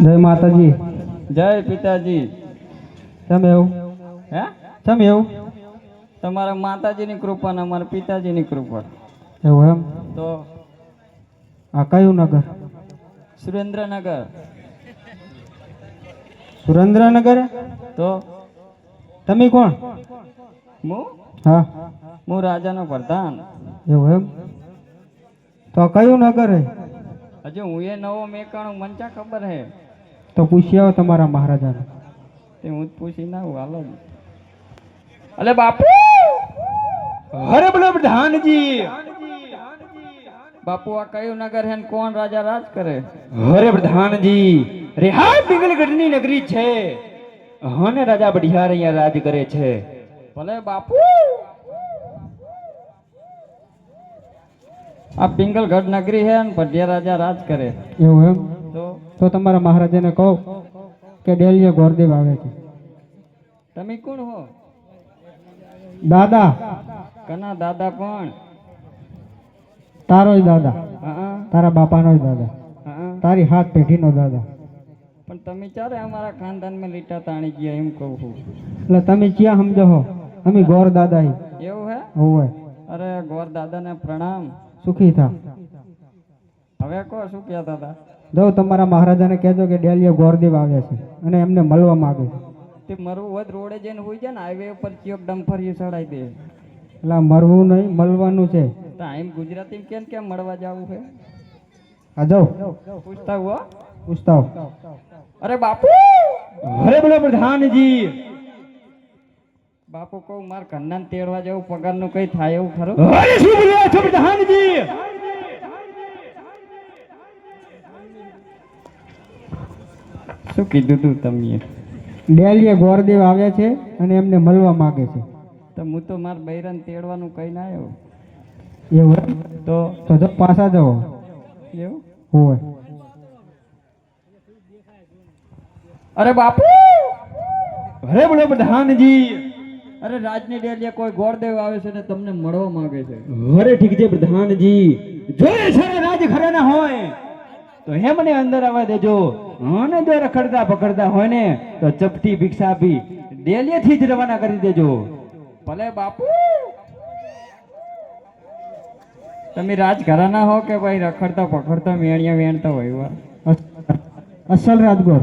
જય માતાજી. જય પિતાજી. કેમ એવું? હે? કેમ એવું? તમારા માતાજીની કૃપા ને અમારા પિતાજીની કૃપા. એવું એમ? તો? આ કયું નગર? સુરેન્દ્રનગર. સુરેન્દ્રનગર? તો? તમે કોણ? હું? હા. હું રાજાનો પ્રધાન. એવું એમ? તો કયું નગર હે? હજુ હું એ નવો મેકાણું મંચા ખબર હે? તો પૂછી આવો તમારા મહારાજાને. તે હું જ પૂછી ના આવું હાલો અલે બાપુ! અરે બોલો પ્રધાનજી બાપુ આ કયું નગર હે કોણ રાજા રાજ કરે? હરે પ્રધાનજી અરે હા પિંગલગઢની નગરી છે. હને રાજા બઢિયાર અહીંયા રાજ કરે છે. ભલે બાપુ! આ પિંગલગઢ નગરી હે ને ભટિયા રાજા રાજ કરે. એવું એમ? તો તમારા મહારાજાને કહો કે ડેલીએ ગોરદેવ આવે છે. તમે કોણ હો? દાદા. કના દાદા પણ જ દાદા. તારા બાપાનો જ દાદા તારી હાથ પેઢીનો દાદા. પણ તમે ચારે અમારા ખાનદાનમાં લીટા તાણી ગયા એમ કહું છું? એટલે તમે ક્યાં સમજો હો? અમે ગોર દાદા એવું હે? હોવે. અરે ગોર દાદાને પ્રણામ. સુખી થા. હવે કહો શું કહેતા હતા? જો તમારા મહારાજાને કહેજો કે ડેલીએ ગોરદેવ આવ્યા છે અને એમને મળવા માંગે છે. તે મરવું હોય તો રોડે જઈને હોય છે ને હાઈવે ઉપર ચોક ડમ્ફરી ચડાઈ દે. એટલે મરવું નહીં મળવાનું છે. ટાઈમ ગુજરાતી કેમ કેમ મળવા જવું છે? આ જાઓ. પૂછતા હો. પૂછતા અરે બાપુ! અરે બોલો પ્રધાનજી. બાપુ કહું માર ઘરના તેડવા જવું પગારનું કઈ થાય એવું ખરું? અરે શું બોલ્યા છો પ્રધાનજી? શું કીધું તું તમે ડેલીએ ગોરદેવ આવ્યા છે અને એમને મળવા માંગે છે. તો હું તો માર બૈરાને તેડવાનું કઈ ના આવ્યો એવું તો તો જો પાછા જાઓ. એવું? હોય. અરે બાપુ! અરે બોલો પ્રધાનજી. અરે રાજની ડેલીએ કોઈ ગોરદેવ આવે છે ને તમને મળવા માંગે છે. અરે ઠીક છે પ્રધાનજી. જોઈએ છે રાજ રાજ ઘરેના હોય. તો હેમને અંદર આવવા દેજો. અને જો રખડતા પકડતા હોય ને તો ચપટી ભિક્ષા આપી ડેલીએથી જ રવાના કરી દેજો. ભલે બાપુ. તમે રાજઘરાના હો કે ભાઈ રખડતા પકડતા મેણિયા વેણતા હોય અસલ રાજગોર.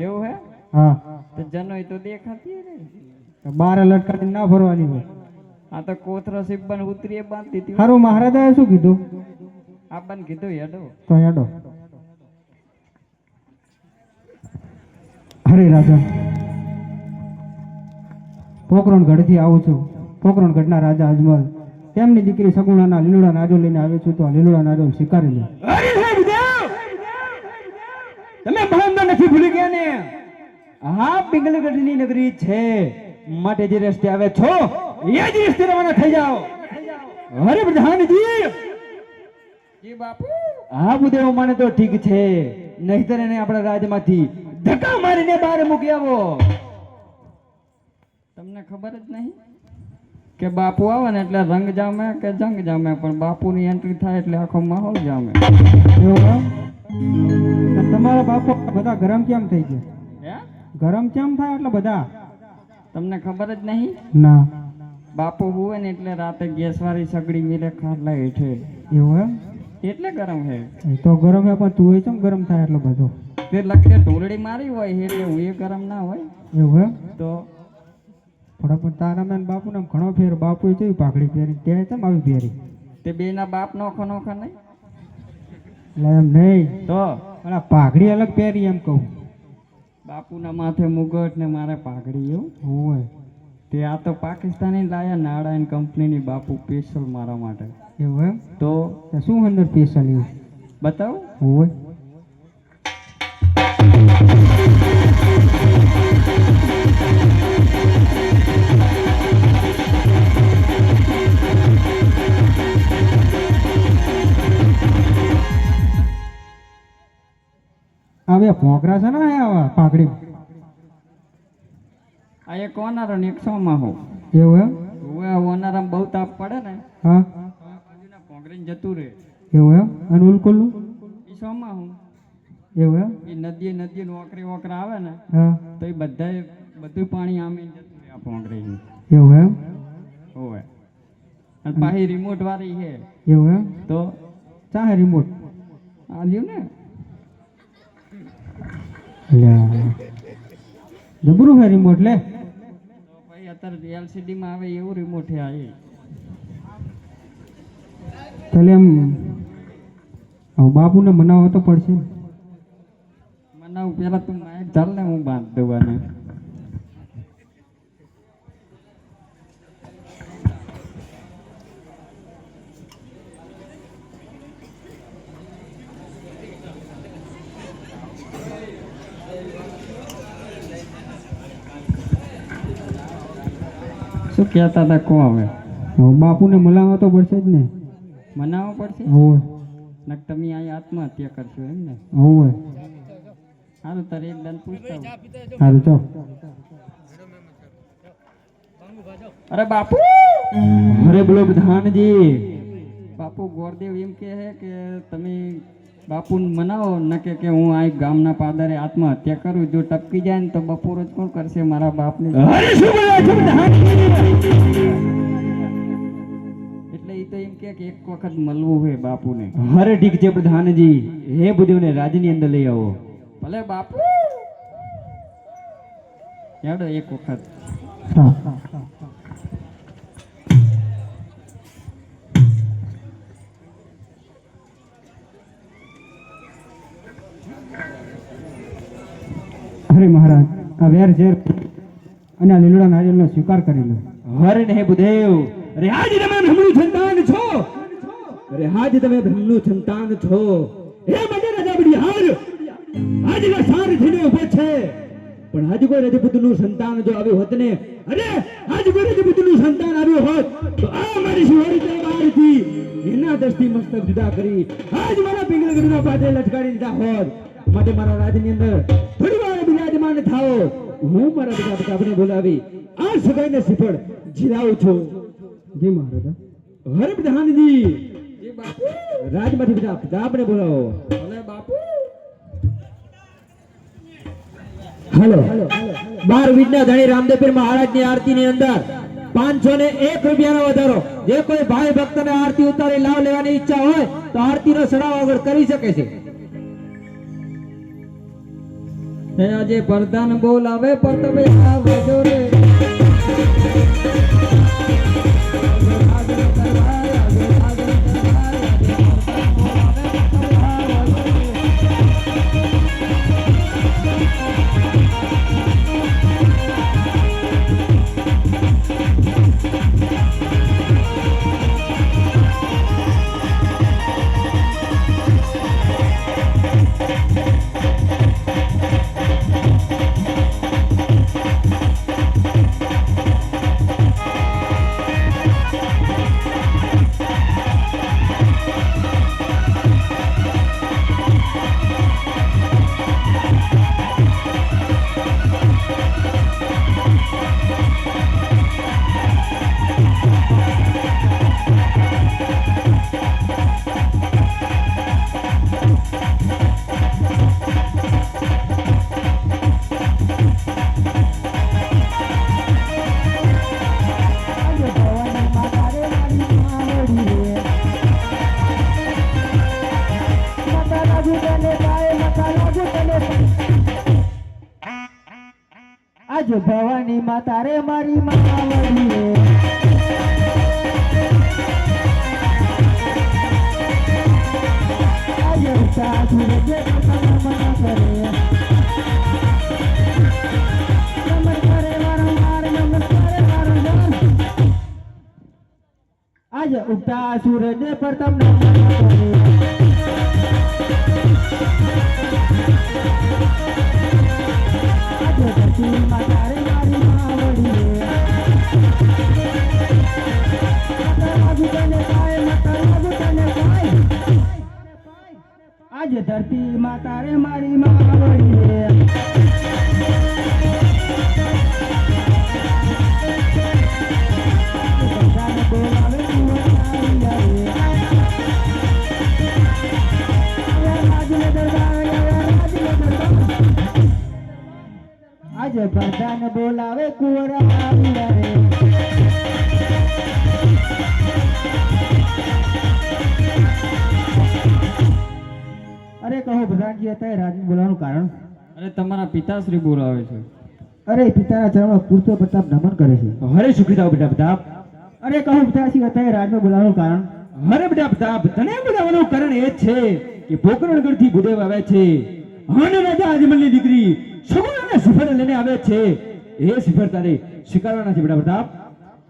એવું હે? હા. તો જનોય તો દેખાતી ને બાર લટકાડી ના ભરવાની હોય. આ તો કોથરો સિબ્બન ઉતરીએ બાંધી દીધી હારું મહારાજાએ શું કીધું? આપણને કીધું હેડો. તો હેડો. હરે રાજા. પોકરણ ગઢથી આવું છું. પોકરણ ગઢના રાજા અજમલ. તેમની દીકરી સગુણાના લીલુડા નાજો લઈને આવે છું તો લીલુડા નાજો સ્વીકારી લે. તમે ભણંદર નથી ભૂલી ગયા ને? હા પિંગલગઢની નગરી છે. માટે જે રસ્તે આવે છો એ જ રસ્તે રવાના થઈ જાઓ. હરે પ્રધાનજી જી બાપુ. હા બુદેવ માને તો ઠીક છે. નહીતર એને આપણા રાજમાંથી ધક્કા મારીને બહાર મૂકી આવો. તમને ખબર જ નહીં કે બાપુ આવે ને એટલે રંગ જામે કે જંગ જામે પણ બાપુની એન્ટ્રી થાય એટલે આખો માહોલ જામે. તમારા બાપુ બધા ગરમ કેમ થઈ છે હે? ગરમ કેમ થાય એટલે બધા? તમને ખબર જ નહીં? ના. બાપુ હોય ને એટલે રાતે ગેસવાળી સગડી મિલે ખાટલા હેઠે. એવું એમ? એટલે ગરમ હે. તો ગરમ હે પણ તું હોય કેમ ગરમ થાય એટલો બધો? તે લખે ઢોલડી મારી હોય એટલે હું એ ગરમ ના હોય. એવું એમ? તો પણ તારા મેં બાપુ ને ઘણો ફેર બાપુ જોયું પાઘડી પહેરી તે કેમ આવી પહેરી? તે બેના બાપ નોખો નોખો નહીં. એટલે એમ નહીં. તો? પણ પાઘડી અલગ પહેરી એમ કહું. બાપુના માથે મુગટ ને મારે પાઘડી એવું. હોય. તે આ તો પાકિસ્તાની લાયા નારાયણ કંપનીની બાપુ સ્પેશિયલ મારા માટે. એવું એમ? તો? તો શું અંદર સ્પેશિયલ એવું? બતાવો? હોય. હવે ભોંકરા છે ને આવા પાઘડી. આ એક ઓનારો ને એક માં હો એવું એમ? હવે ઓનારા બહુ તાપ પડે ને હા. બાજુના જતું રહે. એવું એમ? અને ઉલકુલ્લું એ સોમાં હું એવું એમ? એ નદીએ નદીએ ઓકરી ઓકરા આવે ને તો એ બધાય બધું પાણી આમે જતું રહે પોંગરી એવું એમ? હોવે. અને પાછી રિમોટ વાળી છે. એવું એમ? તો ચા હે રિમોટ આ લ્યો ને. જબરું હે રિમોટ લે? તો ભાઈ અત્યારે એલસીડી માં આવે એવું રિમોટ છે આ એ. તાલે એમ બાપુને મનાવવો તો પડશે ને. મનાવું પેલા તું માઇક ચાલ ને હું બાંધ દેવાને શું કહેતા હતા કો હવે હવે બાપુને મનાવવો તો પડશે જ ને મનાવવો પડશે હોવે નક તમે અહીં આત્મહત્યા કરશો એમ ને હોવે સારું તારે એક દન પૂછતા સારું ચાલ અરે બાપુ! અરે બોલો પ્રધાનજી બાપુ ગોરદેવ એમ કહે છે કે તમે બાપુ મનાવો ન કે કે હું આ ગામના પાદરે આત્મહત્યા કરું. જો ટપકી જાય ને તો બપોર જ કોણ કરશે? મારા બાપને અરે શું બોલો છો પ્રધાનજી એટલે એ તો એમ કે એક વખત મળવું હોય બાપુને. હરે ઠીક છે પ્રધાનજી હે બુદ્ધિઓને રાજની અંદર લઈ આવો. ભલે બાપુ. હેડો એક વખત. હરે મહારાજ આ વેર ઝેર અને આ લીલડા નારિયેળનો સ્વીકાર કરી લો. હરે ને બુદેવ. અરે આજ તમે બ્રહ્મનું સંતાન છો. અરે આજ તમે બ્રહ્મનું સંતાન છો. હે મજે રાજા બડી હાર આજ ના સાર થઈને ઊભો છે. પણ આજ કોઈ રજપૂતનું સંતાન જો આવ્યું હોત ને અરે આજ કોઈ રજપૂતનું સંતાન આવ્યું હોત તો આ મારી શિહોરી તલવારથી એના દસથી મસ્તક જુદા કરી આજ મારા પિંગલગઢના પાટે લટકાડી દીધા હોત. માટે મારા રાજની અંદર થોડી વાર બિરાજમાન થાઓ. હું મારા બધા પ્રતાપને બોલાવી આ સગાઈને સિફળ જીરાવું છું. જી મહારાજ. હરે પ્રધાનજી એ બાપુ રાજમાંથી બધા પ્રતાપને બોલાવો. ભલે બાપુ! હાલો. બાર વિજ્ઞા ધણી રામદેવપીર મહારાજની આરતીની અંદર પાંચસો ને એક રૂપિયાનો વધારો. જે કોઈ ભાઈ ભક્તને આરતી ઉતારી લાભ લેવાની ઈચ્છા હોય તો આરતીનો સડાવ આગળ કરી શકે છે. આજે પ્રધાન બોલાવે પણ તમે આવજો આજ ભવાની માતા રે મારી માવડી રે. સાધુ જે કથા મના કરે. આજે ઉગતા સૂરજ પર તમને ધરતી માતા રે મારી માવડીએ. આજે પ્રધાન બોલાવે કુંવરા કહો હતા એ રાજને બોલાવવાનું કારણ? અરે તમારા પિતાશ્રી બોલાવે છે. અરે પિતાના ચરણમાં પૂરતો પ્રતાપ નમન કરે છે. હરે સુખીતાઓ બેટા પ્રતાપ? અરે કહું પિતાશ્રી અત્યારે રાજને બોલાવવાનું કારણ? હરે બેટા પ્રતાપ તને બોલાવવાનું કારણ એ છે કે ભોકરણગઢથી ભૂદેવ આવે છે. અને રાજા આજમલની દીકરી સગુણ અને સુફળ લઈને આવે છે. એ સુફળ તારે સ્વીકારવાના છે બેટા પ્રતાપ.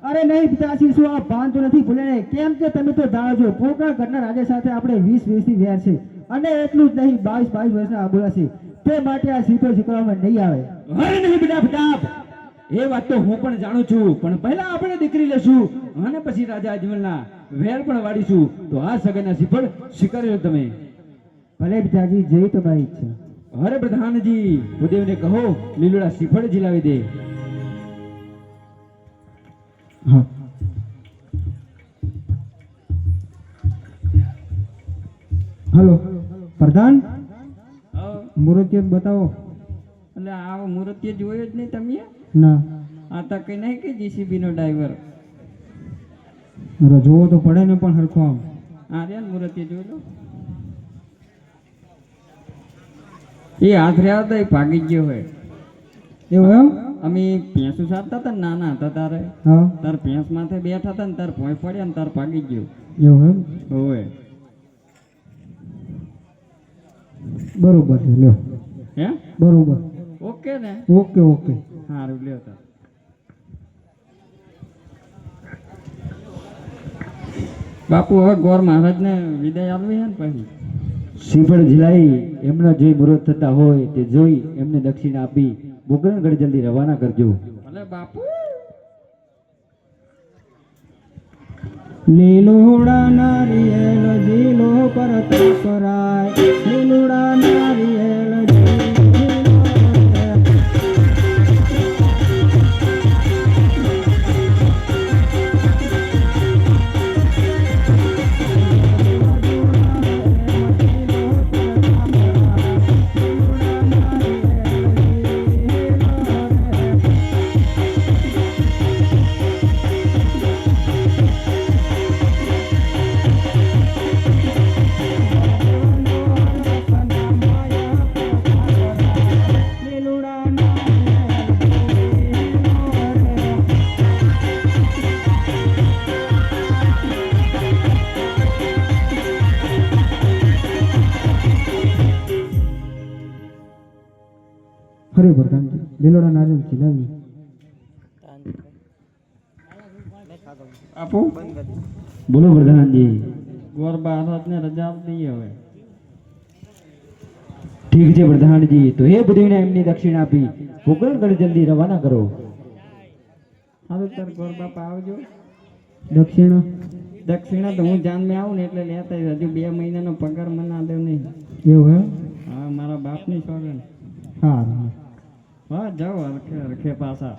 અરે નહીં પિતાશ્રી શું આ ભાન તો નથી ભૂલે કેમ કે તમે તો જાણો છો ઘરના રાજા સાથે આપણે વીસ વીસથી વેર છે. અને એટલું જ નહીં બાવીસ બાવીસ વર્ષના આબોલા છે. તે માટે આ સીટો શીખવામાં નહીં આવે. અરે નહીં બેટા ફટાફ. એ વાત તો હું પણ જાણું છું. પણ પહેલા આપણે દીકરી લેશું અને પછી રાજા અજમલના વેર પણ વાડીશું તો આ સગાના સિફળ સ્વીકારી લો તમે. ભલે પિતાજી જેવી તમારી ઈચ્છા. અરે પ્રધાનજી ભૂદેવને કહો લીલુડા સિફળ જીલાવી દે. હલો. પ્રધાન? હા, મુહૂર્ત બતાવો. એટલે આ મૂર્તિ જોયો જ નહીં તમે? ના. આ તો કઈ નહીં કે જીસીબી નો ડ્રાઈવર. જોવો તો પડે ને પણ હરખો આમ. આ રે મૂર્તિ જોઈ લો. એ હાથ રહ્યા હતા એ ભાગી ગયો હોય. એવું એમ? અમે ભેંસ સારતા હતા ને નાના હતા તારે હા. તાર ભેંસ માથે બેઠા હતા ને તાર ભોંય પડ્યા ને તાર ભાગી ગયો. એવું એમ? હોય બરોબર છે લ્યો. હે? બરોબર. ઓકે ને? Okay okay. સારું લ્યો તાર. બાપુ હવે ગોર મહારાજને વિદાય આપવી છે ને પછી? શ્રીફળ જીલાઈ એમના જે મુહૂર્ત થતા હોય તે જોઈ એમને દક્ષિણા આપી. બોકરણગઢ જલ્દી રવાના કરજો. ભલે બાપુ. લીલુડા નારિયેલ જીલો પરત પરાય લીલુડા નારિયેલ હરે પ્રધાનજી લીલોડા નારિયેળ ખીલાવી આપો. બોલો પ્રધાનજી. ગોરબા મહારાજને રજા આપી હવે. ઠીક છે પ્રધાનજી તો એ બધીને એમની દક્ષિણા આપી. બોકરણગઢ જલ્દી રવાના કરો. હાલો તાર ગોર બાપા આવજો. દક્ષિણા? દક્ષિણા તો હું જાનમાં આવું ને એટલે લેતા હજુ બે મહિનાનો પગાર મને આલ્યો નહીં. એવું હા મારા બાપની સોગન સારું હા જાઓ હરખે પાછા.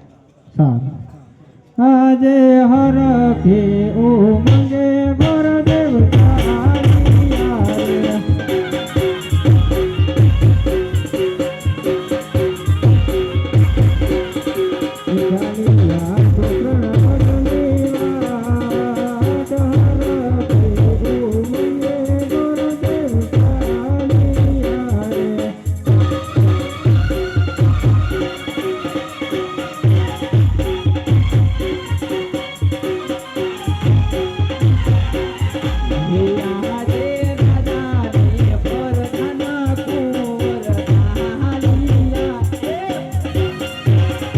સારું. આજે હરખે ઉમંગે ભર દેવતા